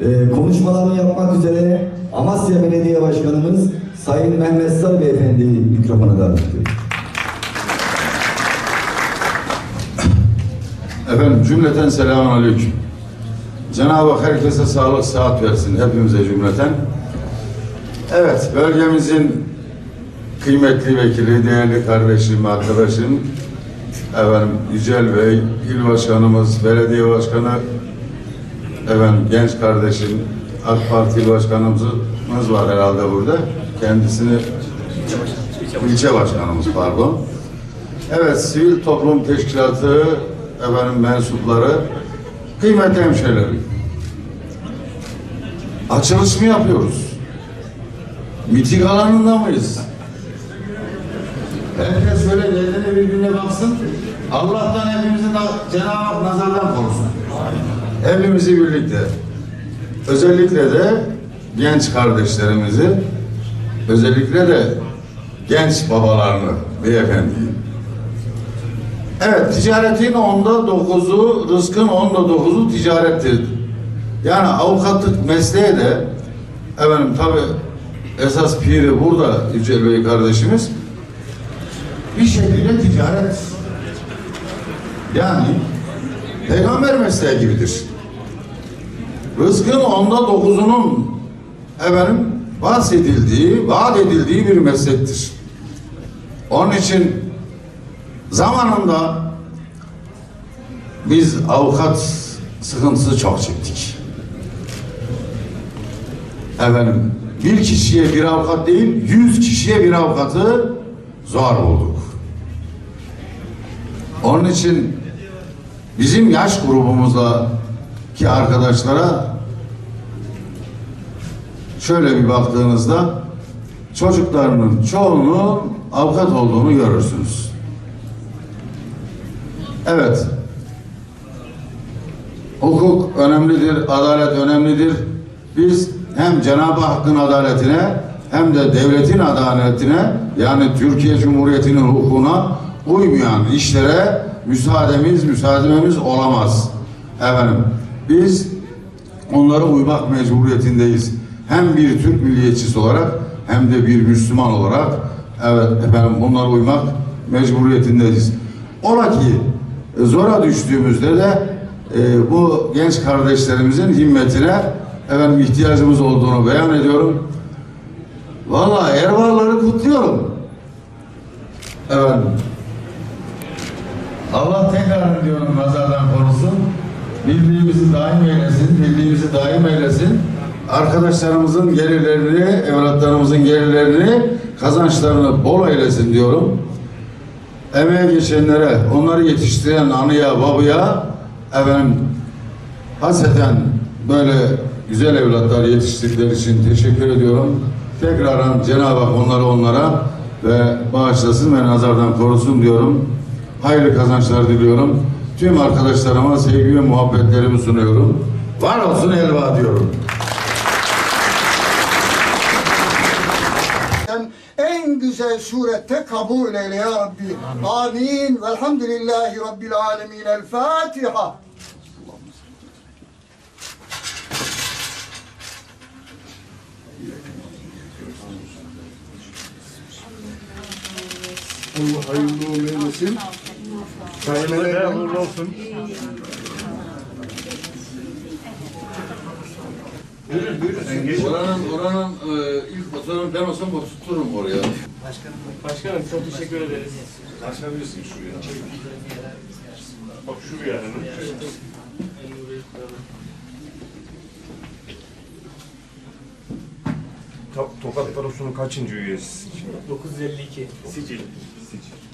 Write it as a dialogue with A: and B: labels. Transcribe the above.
A: e, konuşmalarını yapmak üzere Amasya Belediye Başkanımız Sayın Mehmet Sarı Beyefendi mikrofona davet.
B: Efendim cümleten selamun aleyküm. Cenab-ı Hak herkese sağlık sıhhat versin hepimize cümleten. Evet bölgemizin kıymetli vekili, değerli kardeşim, arkadaşım efendim Yücel Bey, il başkanımız, belediye başkanı efendim genç kardeşim, AK Parti başkanımız var herhalde burada. Kendisini ilçe başkanımız pardon. Evet, sivil toplum teşkilatı efendim mensupları, kıymetli hemşehrilerim. Açılış mı yapıyoruz? Miting alanında mıyız? Herkes şöyle dediğine birbirine baksın. Allah'tan hepimizi na- Cenab-ı Hak nazardan korusun. Hepimizi birlikte. Özellikle de genç kardeşlerimizi, özellikle de genç babalarını, beyefendiyi. Evet, ticaretin onda dokuzu, rızkın onda dokuzu ticarettir. Yani avukatlık mesleği de, efendim tabi esas piri burada Yücel Bey kardeşimiz, bir şekilde ticaret. Yani peygamber mesleği gibidir. Rızkın onda dokuzunun efendim bahsedildiği, vaat edildiği bir meslektir. Onun için zamanında biz avukat sıkıntısı çok çektik. Efendim bir kişiye bir avukat değil, yüz kişiye bir avukatı zor bulduk. Onun için bizim yaş grubumuzla ki arkadaşlara şöyle bir baktığınızda çocuklarının çoğunun avukat olduğunu görürsünüz. Evet. Hukuk önemlidir, adalet önemlidir. Biz hem Cenab-ı Hakk'ın adaletine hem de devletin adaletine yani Türkiye Cumhuriyeti'nin hukukuna uymayan işlere müsaademiz, müsaademiz olamaz. Efendim, biz onlara uymak mecburiyetindeyiz. Hem bir Türk milliyetçisi olarak hem de bir Müslüman olarak evet efendim bunlara uymak mecburiyetindeyiz. Ola ki e, zora düştüğümüzde de e, bu genç kardeşlerimizin himmetine efendim ihtiyacımız olduğunu beyan ediyorum. Vallahi ervarları kutluyorum. Efendim. Allah tekrar diyorum nazardan korusun. Birliğimizi daim eylesin, birliğimizi daim eylesin. Arkadaşlarımızın gelirlerini, evlatlarımızın gelirlerini, kazançlarını bol eylesin diyorum. Emeğe geçenlere, onları yetiştiren anıya, babaya efendim haseten böyle güzel evlatlar yetiştirdikleri için teşekkür ediyorum. Tekrardan Cenab-ı Hak onları onlara ve bağışlasın ve nazardan korusun diyorum. Hayırlı kazançlar diliyorum. Tüm arkadaşlarıma sevgi ve muhabbetlerimi sunuyorum. Var olsun elva diyorum.
C: En güzel surette kabul eyle ya Rabbi. Amin. Velhamdülillahi Rabbil alemin. El Fatiha. Allah hayırlı uğurlu
D: Hayırlı uğurlu olsun.
B: Oranın, oranın e, ilk fotoğrafını ben olsam tuturum oraya.
D: Başkanım çok teşekkür ederiz.
B: Açabilirsin şuraya.
D: Bak şuraya hanım.
E: To- Tokat Barosu'nun kaçıncı üyesi?
D: 952 Sicil.
E: Sicil.